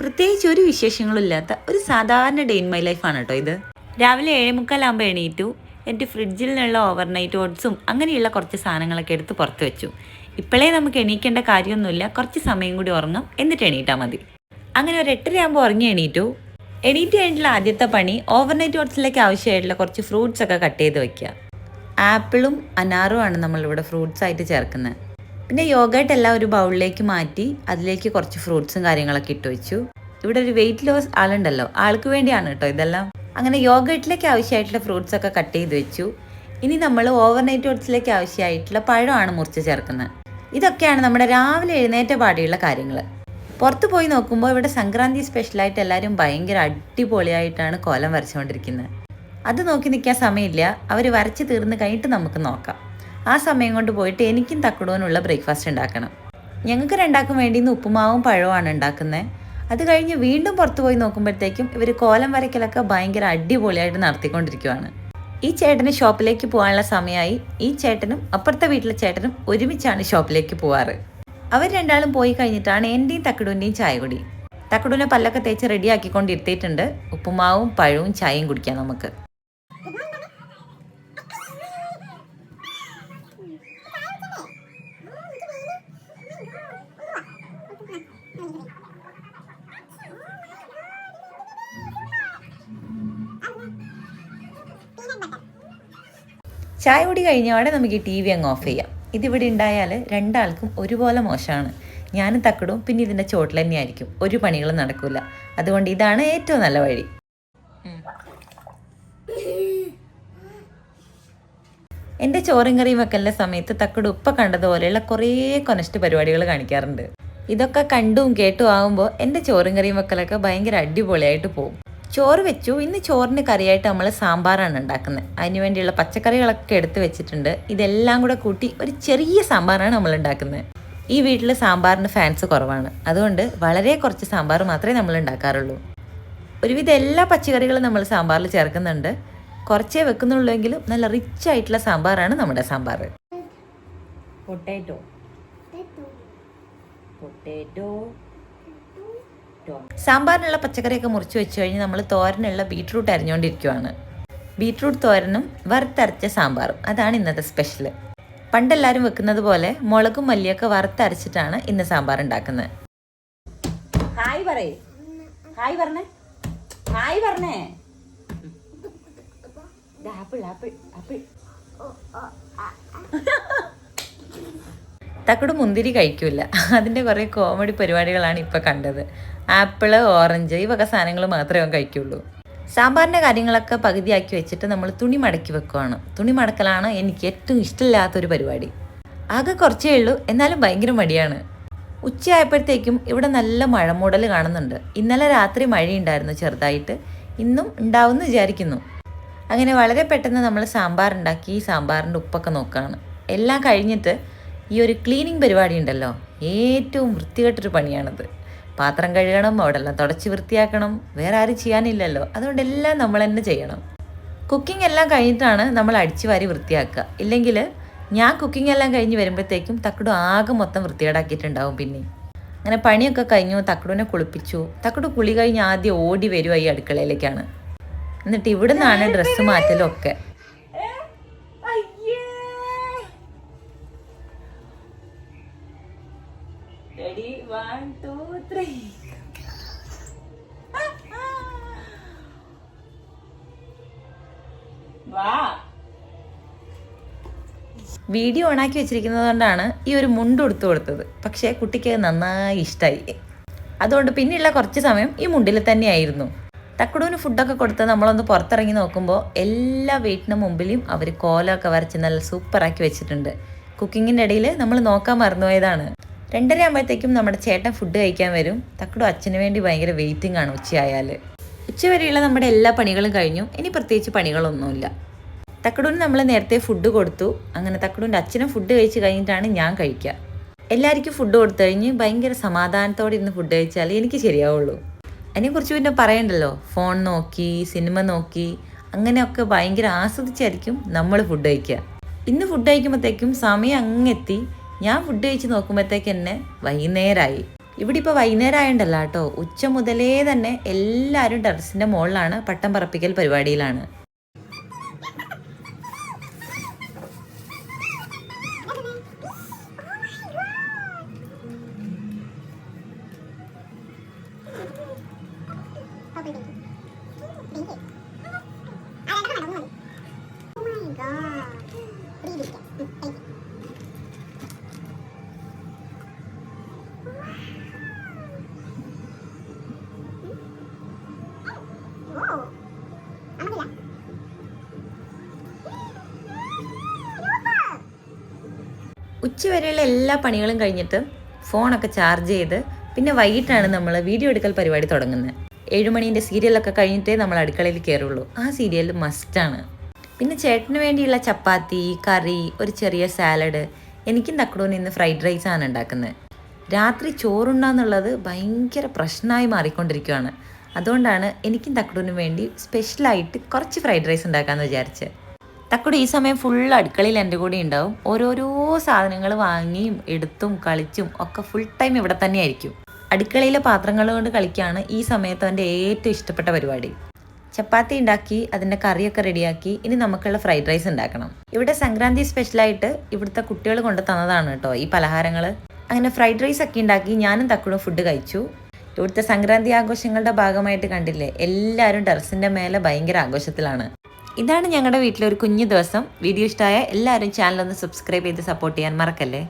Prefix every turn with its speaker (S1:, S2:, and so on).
S1: പ്രത്യേകിച്ച് ഒരു വിശേഷങ്ങളും ഇല്ലാത്ത ഒരു സാധാരണ ഡേ ഇൻ മൈ ലൈഫാണ് കേട്ടോ ഇത്. രാവിലെ ഏഴേ മുക്കാലാകുമ്പോൾ എണീറ്റു. എന്റെ ഫ്രിഡ്ജിൽ നിന്നുള്ള ഓവർനൈറ്റ് ഓട്സും അങ്ങനെയുള്ള കുറച്ച് സാധനങ്ങളൊക്കെ എടുത്ത് പുറത്ത് വെച്ചു. ഇപ്പോഴേ നമുക്ക് എണീക്കേണ്ട കാര്യമൊന്നുമില്ല. കുറച്ച് സമയം കൂടി ഉറങ്ങും. എന്നിട്ട് എണീറ്റാൽ മതി. അങ്ങനെ ഒരു എട്ടരയാകുമ്പോൾ ഉറങ്ങി എണീറ്റു. എണീറ്റ് കഴിഞ്ഞിട്ടുള്ള ആദ്യത്തെ പണി ഓവർനൈറ്റ് ഓട്സിലേക്ക് ആവശ്യമായിട്ടുള്ള കുറച്ച് ഫ്രൂട്ട്സ് ഒക്കെ കട്ട് ചെയ്ത് വെക്കുക ആപ്പിളും അനാറുമാണ് നമ്മളിവിടെ ഫ്രൂട്ട്സ് ആയിട്ട് ചേർക്കുന്നത് പിന്നെ യോഗേട്ട് എല്ലാം ഒരു ബൗളിലേക്ക് മാറ്റി അതിലേക്ക് കുറച്ച് ഫ്രൂട്ട്സും കാര്യങ്ങളൊക്കെ ഇട്ട് വെച്ചു. ഇവിടെ ഒരു വെയിറ്റ് ലോസ് ആളുണ്ടല്ലോ ആൾക്ക് വേണ്ടിയാണ് കേട്ടോ ഇതെല്ലാം. അങ്ങനെ യോഗേട്ടിലേക്ക് ആവശ്യമായിട്ടുള്ള ഫ്രൂട്ട്സ് ഒക്കെ കട്ട് ചെയ്ത് വെച്ചു. ഇനി നമ്മൾ ഓവർനൈറ്റ് ഓട്സിലേക്ക് ആവശ്യമായിട്ടുള്ള പഴമാണ് മുറിച്ച് ചേർക്കുന്നത്. ഇതൊക്കെയാണ് നമ്മുടെ രാവിലെ എഴുന്നേറ്റ പാടിയുള്ള കാര്യങ്ങൾ. പുറത്ത് പോയി നോക്കുമ്പോൾ ഇവിടെ സംക്രാന്തി സ്പെഷ്യലായിട്ട് എല്ലാവരും ഭയങ്കര അടിപൊളിയായിട്ടാണ് കോലം വരച്ചുകൊണ്ടിരിക്കുന്നത്. അത് നോക്കി നിൽക്കാൻ സമയമില്ല. അവർ വരച്ച് തീർന്ന് കഴിഞ്ഞിട്ട് നമുക്ക് നോക്കാം. ആ സമയം കൊണ്ട് പോയിട്ട് എനിക്കും തക്കടൂനുള്ള ബ്രേക്ക്ഫാസ്റ്റ് ഉണ്ടാക്കണം. ഞങ്ങൾക്ക് രണ്ടാക്കും വേണ്ടി ഇന്ന് ഉപ്പുമാവും പഴവുമാണ് ഉണ്ടാക്കുന്നത് അത് കഴിഞ്ഞ് വീണ്ടും പുറത്തു പോയി നോക്കുമ്പോഴത്തേക്കും ഇവർ കോലം വരയ്ക്കലൊക്കെ ഭയങ്കര അടിപൊളിയായിട്ട് നടത്തിക്കൊണ്ടിരിക്കുവാണ്. ഈ ചേട്ടന് ഷോപ്പിലേക്ക് പോകാനുള്ള സമയമായി ഈ ചേട്ടനും അപ്പുറത്തെ വീട്ടിലെ ചേട്ടനും ഒരുമിച്ചാണ് ഷോപ്പിലേക്ക് പോവാറ്. അവർ രണ്ടാളും പോയി കഴിഞ്ഞിട്ടാണ് എന്റെയും തക്കടൂന്റെയും ചായ കുടി. തക്കടൂനെ പല്ലൊക്കെ തേച്ച് റെഡിയാക്കിക്കൊണ്ടിരുത്തിയിട്ടുണ്ട്. ഉപ്പുമാവും പഴവും ചായയും കുടിക്കാം നമുക്ക്. ചായ കുടി കഴിഞ്ഞപാടെ നമുക്ക് ഈ ടി വി അങ്ങ് ഓഫ് ചെയ്യാം. ഇതിവിടെ ഉണ്ടായാൽ രണ്ടാൾക്കും ഒരുപോലെ മോശമാണ്. ഞാനും തക്കടും പിന്നെ ഇതിന്റെ ചോട്ടിൽ തന്നെയായിരിക്കും. ഒരു പണികളും നടക്കില്ല അതുകൊണ്ട് ഇതാണ് ഏറ്റവും നല്ല വഴി. എന്റെ ചോറും കറിയും വെക്കലിന്റെ സമയത്ത് തക്കട് ഉപ്പ കണ്ടതുപോലെയുള്ള കുറേ കൊനസ്റ്റ് പരിപാടികൾ കാണിക്കാറുണ്ട്. ഇതൊക്കെ കണ്ടും കേട്ടും ആകുമ്പോൾ എന്റെ ചോറും കറിയും വെക്കലൊക്കെ ഭയങ്കര അടിപൊളിയായിട്ട് പോകും. ചോറ് വെച്ചു. ഇന്ന് ചോറിന് കറിയായിട്ട് നമ്മൾ സാമ്പാറാണ് ഉണ്ടാക്കുന്നത്. അതിന് വേണ്ടിയുള്ള പച്ചക്കറികളൊക്കെ എടുത്ത് വെച്ചിട്ടുണ്ട്. ഇതെല്ലാം കൂടെ കൂട്ടി ഒരു ചെറിയ സാമ്പാറാണ് നമ്മൾ ഉണ്ടാക്കുന്നത്. ഈ വീട്ടിൽ സാമ്പാറിന് ഫാൻസ് കുറവാണ്. അതുകൊണ്ട് വളരെ കുറച്ച് സാമ്പാർ മാത്രമേ നമ്മൾ ഉണ്ടാക്കാറുള്ളൂ. ഒരുവിധം എല്ലാ പച്ചക്കറികളും നമ്മൾ സാമ്പാറിൽ ചേർക്കുന്നുണ്ട്. കുറച്ചേ വെക്കുന്നുള്ളൂ എങ്കിലും നല്ല റിച്ച് ആയിട്ടുള്ള സാമ്പാറാണ് നമ്മുടെ സാമ്പാർ പൊട്ടേറ്റോ പൊട്ടാറ്റോ സാമ്പാറിനുള്ള പച്ചക്കറിയൊക്കെ മുറിച്ച് വെച്ച് കഴിഞ്ഞ് നമ്മൾ തോരനുള്ള ബീട്രൂട്ട് അരിഞ്ഞുകൊണ്ടിരിക്കുവാണ് ബീട്രൂട്ട് തോരനും വറുത്തരച്ച സാമ്പാറും. അതാണ് ഇന്നത്തെ സ്പെഷ്യൽ പണ്ടെല്ലാവരും വെക്കുന്നത് പോലെ മുളകും മല്ലിയൊക്കെ വറുത്തരച്ചിട്ടാണ് ഇന്ന് സാമ്പാർ ഉണ്ടാക്കുന്നത്. ഹായ് പറയേ. ഹായ് പറഞ്ഞേ. ഹായ് പറഞ്ഞേ. ആപ്പിൾ ആപ്പിൾ ആപ്പിൾ തക്കട് മുന്തിരി കഴിക്കൂല. അതിന്റെ കുറേ കോമഡി പരിപാടികളാണ് ഇപ്പോൾ കണ്ടത്. ആപ്പിൾ ഓറഞ്ച് ഈ വക സാധനങ്ങൾ മാത്രമേ അവൻ കഴിക്കുള്ളൂ. സാമ്പാറിന്റെ കാര്യങ്ങളൊക്കെ പകുതിയാക്കി വെച്ചിട്ട് നമ്മൾ തുണി മടക്കി വെക്കുവാണ്. തുണി മടക്കലാണ് എനിക്ക് ഏറ്റവും ഇഷ്ടമില്ലാത്തൊരു പരിപാടി. ആകെ കുറച്ചേ ഉള്ളൂ എന്നാലും ഭയങ്കര മടിയാണ്. ഉച്ചയായപ്പോഴത്തേക്കും ഇവിടെ നല്ല മഴ മൂടൽ കാണുന്നുണ്ട്. ഇന്നലെ രാത്രി മഴയുണ്ടായിരുന്നു ചെറുതായിട്ട്. ഇന്നും ഉണ്ടാവുമെന്ന് വിചാരിക്കുന്നു. അങ്ങനെ വളരെ പെട്ടെന്ന് നമ്മൾ സാമ്പാർ ഉണ്ടാക്കി ഈ സാമ്പാറിന്റെ ഉപ്പൊക്കെ നോക്കുകയാണ് എല്ലാം കഴിഞ്ഞിട്ട് ഈ ഒരു ക്ലീനിങ് പരിപാടി ഉണ്ടല്ലോ. ഏറ്റവും വൃത്തികെട്ടൊരു പണിയാണത്. പാത്രം കഴുകണം അവിടെല്ലാം തുടച്ച് വൃത്തിയാക്കണം വേറെ ആരും ചെയ്യാനില്ലല്ലോ. അതുകൊണ്ട് എല്ലാം നമ്മൾ തന്നെ ചെയ്യണം. കുക്കിംഗ് എല്ലാം കഴിഞ്ഞിട്ടാണ് നമ്മൾ അടിച്ചു വാരി വൃത്തിയാക്കുക. ഇല്ലെങ്കിൽ ഞാൻ കുക്കിംഗ് എല്ലാം കഴിഞ്ഞ് വരുമ്പോഴത്തേക്കും തക്കടു ആകെ മൊത്തം വൃത്തികേടാക്കിയിട്ടുണ്ടാവും പിന്നെ അങ്ങനെ പണിയൊക്കെ കഴിഞ്ഞു തക്കടുവിനെ കുളിപ്പിച്ചു. തക്കടു കുളി കഴിഞ്ഞ് ആദ്യം ഓടി വരുക ഈ അടുക്കളയിലേക്കാണ്. എന്നിട്ട് ഇവിടെ നിന്നാണ് ഡ്രസ്സ് മാറ്റലൊക്കെ. ഒക്കെ Two, three. വാ. വീഡിയോ ഓണാക്കി വെച്ചിരിക്കുന്നത് കൊണ്ടാണ് ഈ ഒരു മുണ്ട് ഉടുത്തു കൊടുത്തത്. പക്ഷേ കുട്ടിക്ക് നന്നായി ഇഷ്ടമായി അതുകൊണ്ട് പിന്നെയുള്ള കുറച്ച് സമയം ഈ മുണ്ടിൽ തന്നെയായിരുന്നു തക്കടൂന് ഫുഡൊക്കെ കൊടുത്ത് നമ്മളൊന്ന് പുറത്തിറങ്ങി നോക്കുമ്പോൾ എല്ലാ വീട്ടിന് മുമ്പിലും അവർ കോലമൊക്കെ വരച്ച് നല്ല സൂപ്പറാക്കി വെച്ചിട്ടുണ്ട്. കുക്കിങ്ങിന്റെ ഇടയിൽ നമ്മൾ നോക്കാൻ മറന്നുപോയതാണ്. രണ്ടര ആകുമ്പോഴത്തേക്കും നമ്മുടെ ചേട്ടൻ ഫുഡ് കഴിക്കാൻ വരും. തക്കടും അച്ഛന് വേണ്ടി ഭയങ്കര വെയിറ്റിംഗ് ആണ് ഉച്ചയായാൽ ഉച്ചവരെയുള്ള നമ്മുടെ എല്ലാ പണികളും കഴിഞ്ഞു. ഇനി പ്രത്യേകിച്ച് പണികളൊന്നുമില്ല. തക്കടൂന് നമ്മൾ നേരത്തെ ഫുഡ് കൊടുത്തു. അങ്ങനെ തക്കടൂന്റെ അച്ഛനും ഫുഡ് കഴിച്ച് കഴിഞ്ഞിട്ടാണ് ഞാൻ കഴിക്കുക. എല്ലാവർക്കും ഫുഡ് കൊടുത്തു കഴിഞ്ഞ് ഭയങ്കര സമാധാനത്തോടെ ഇരുന്ന് ഫുഡ് കഴിച്ചാൽ എനിക്ക് ശരിയാവുള്ളൂ. അതിനെക്കുറിച്ച് പിന്നെ പറയണ്ടല്ലോ. ഫോൺ നോക്കി സിനിമ നോക്കി അങ്ങനെയൊക്കെ ഭയങ്കര ആസ്വദിച്ചായിരിക്കും നമ്മൾ ഫുഡ് കഴിക്കുക. ഇന്ന് ഫുഡ് കഴിക്കുമ്പോഴത്തേക്കും സമയം അങ്ങെത്തി ഞാൻ ഫുഡ് കഴിച്ച് നോക്കുമ്പോഴത്തേക്ക് എന്നെ വൈകുന്നേരമായി ഇവിടെ ഇപ്പോൾ വൈകുന്നേരം ആയതുകൊണ്ടല്ല കേട്ടോ ഉച്ച മുതലേ തന്നെ എല്ലാവരും ടെറസിന്റെ മുകളിലാണ് പട്ടം പറപ്പിക്കൽ പരിപാടിയിലാണ്. ഉച്ചവരെയുള്ള എല്ലാ പണികളും കഴിഞ്ഞിട്ട് ഫോണൊക്കെ ചാർജ് ചെയ്ത് പിന്നെ വൈകിട്ടാണ് നമ്മൾ വീഡിയോ എടുക്കൽ പരിപാടി തുടങ്ങുന്നത്. ഏഴുമണീന്റെ സീരിയലൊക്കെ കഴിഞ്ഞിട്ടേ നമ്മൾ അടുക്കളയിൽ കയറുള്ളൂ. ആ സീരിയൽ മസ്റ്റാണ് പിന്നെ ചേട്ടന് വേണ്ടിയുള്ള ചപ്പാത്തി കറി ഒരു ചെറിയ സാലഡ് എനിക്കും തക്കടൂന് ഇന്ന് ഫ്രൈഡ് റൈസാണ് ഉണ്ടാക്കുന്നത്. രാത്രി ചോറുണ്ടാന്നുള്ളത് ഭയങ്കര പ്രശ്നമായി മാറിക്കൊണ്ടിരിക്കുകയാണ് അതുകൊണ്ടാണ് എനിക്കും തക്കടൂനും വേണ്ടി സ്പെഷ്യലായിട്ട് കുറച്ച് ഫ്രൈഡ് റൈസ് ഉണ്ടാക്കാമെന്ന് വിചാരിച്ചത്. തക്കുട് ഈ സമയം ഫുൾ അടുക്കളയിൽ എന്റെ കൂടെ ഉണ്ടാവും. ഓരോരോ സാധനങ്ങൾ വാങ്ങിയും എടുത്തും കളിച്ചും ഒക്കെ ഫുൾ ടൈം ഇവിടെ തന്നെ ആയിരിക്കും. അടുക്കളയിലെ പാത്രങ്ങൾ കൊണ്ട് കളിക്കുകയാണ് ഈ സമയത്ത് അവന്റെ ഏറ്റവും ഇഷ്ടപ്പെട്ട പരിപാടി. ചപ്പാത്തി ഉണ്ടാക്കി അതിന്റെ കറിയൊക്കെ റെഡിയാക്കി ഇനി നമുക്കുള്ള ഫ്രൈഡ് റൈസ് ഉണ്ടാക്കണം. ഇവിടെ സംക്രാന്തി സ്പെഷ്യലായിട്ട് ഇവിടുത്തെ കുട്ടികൾ കൊണ്ട് തന്നതാണ് കേട്ടോ ഈ പലഹാരങ്ങൾ അങ്ങനെ ഫ്രൈഡ് റൈസ് ഒക്കെ ഉണ്ടാക്കി ഞാനും തക്കുടും ഫുഡ് കഴിച്ചു. ഇവിടുത്തെ സംക്രാന്തി ആഘോഷങ്ങളുടെ ഭാഗമായിട്ട് കണ്ടില്ലേ എല്ലാവരും ടെറസിന്റെ മേലെ ഭയങ്കര ആഘോഷത്തിലാണ്. ഇതാണ് ഞങ്ങളുടെ വീട്ടിലെ ഒരു കുഞ്ഞു ദിവസം. വീഡിയോ ഇഷ്ടമായ എല്ലാവരും ചാനലൊന്ന് സബ്സ്ക്രൈബ് ചെയ്ത് സപ്പോർട്ട് ചെയ്യാൻ മറക്കല്ലേ?